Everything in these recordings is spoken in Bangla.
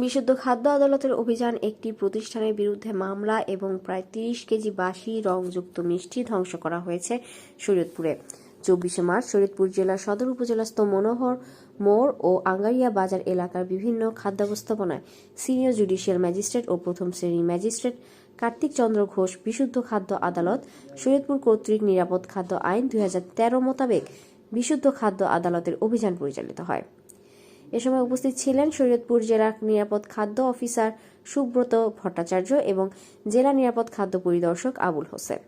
বিশুদ্ধ খাদ্য আদালতের অভিযান একটি প্রতিষ্ঠানের বিরুদ্ধে মামলা এবং প্রায় তিরিশ কেজি বাসি রংযুক্ত মিষ্টি ধ্বংস করা হয়েছে শরীয়তপুরে। চব্বিশে মার্চ শরীয়তপুর জেলার সদর উপজেলাস্থ মনোহর মোড় ও আঙ্গারিয়া বাজার এলাকার বিভিন্ন খাদ্যাবস্থাপনায় সিনিয়র জুডিশিয়াল ম্যাজিস্ট্রেট ও প্রথম শ্রেণির ম্যাজিস্ট্রেট কার্তিক চন্দ্র ঘোষ বিশুদ্ধ খাদ্য আদালত, শরীয়তপুর কর্তৃক নিরাপদ খাদ্য আইন দুই হাজার তেরো মোতাবেক বিশুদ্ধ খাদ্য আদালতের অভিযান পরিচালিত হয়। এ সময় উপস্থিত ছিলেন শরীয়তপুর জেলার নিরাপদ খাদ্য অফিসার সুব্রত ভট্টাচার্য এবং জেলা নিরাপদ খাদ্য পরিদর্শক আবুল হোসেন।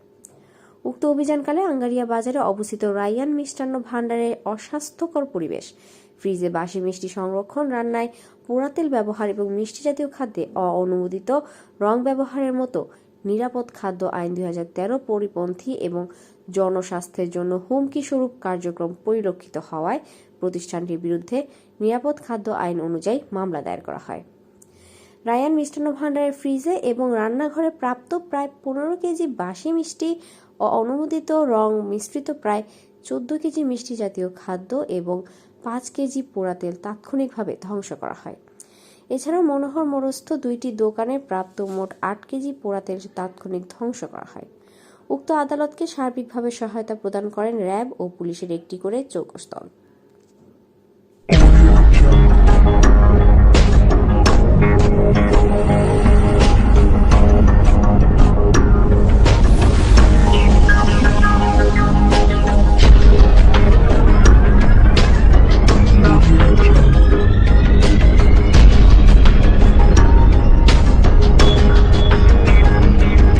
উক্ত অভিযানকালে আঙ্গারিয়া বাজারে অবস্থিত রাইয়ান মিষ্টান্ন ভাণ্ডারে অস্বাস্থ্যকর পরিবেশ, ফ্রিজে বাসি মিষ্টি সংরক্ষণ, রান্নায় পোড়া তেল ব্যবহার এবং মিষ্টি জাতীয় খাদ্যে অননুমোদিত রং ব্যবহারের মতো নিরাপদ খাদ্য আইন দু হাজার তেরো পরিপন্থী এবং জনস্বাস্থ্যের জন্য হুমকি স্বরূপ কার্যক্রম পরিলক্ষিত হওয়ায় প্রতিষ্ঠানটির বিরুদ্ধে নিরাপদ খাদ্য আইন অনুযায়ী মামলা দায়ের করা হয়। রায়ান মিষ্টান্ন ভাণ্ডারের ফ্রিজে এবং রান্নাঘরে প্রাপ্ত প্রায় পনেরো কেজি বাসি মিষ্টি ও অনুমোদিত রং মিশ্রিত প্রায় চোদ্দ কেজি মিষ্টি জাতীয় খাদ্য এবং পাঁচ কেজি পোড়া তেল তাৎক্ষণিকভাবে ধ্বংস করা হয়। এছাড়াও মনোহর মরস্থ দুইটি দোকানে প্রাপ্ত মোট আট কেজি পোড়া তেল তাৎক্ষণিক ধ্বংস করা হয়। উক্ত আদালতকে সার্বিকভাবে সহায়তা প্রদান করেন র্যাব ও পুলিশের একটি করে চৌকস দল।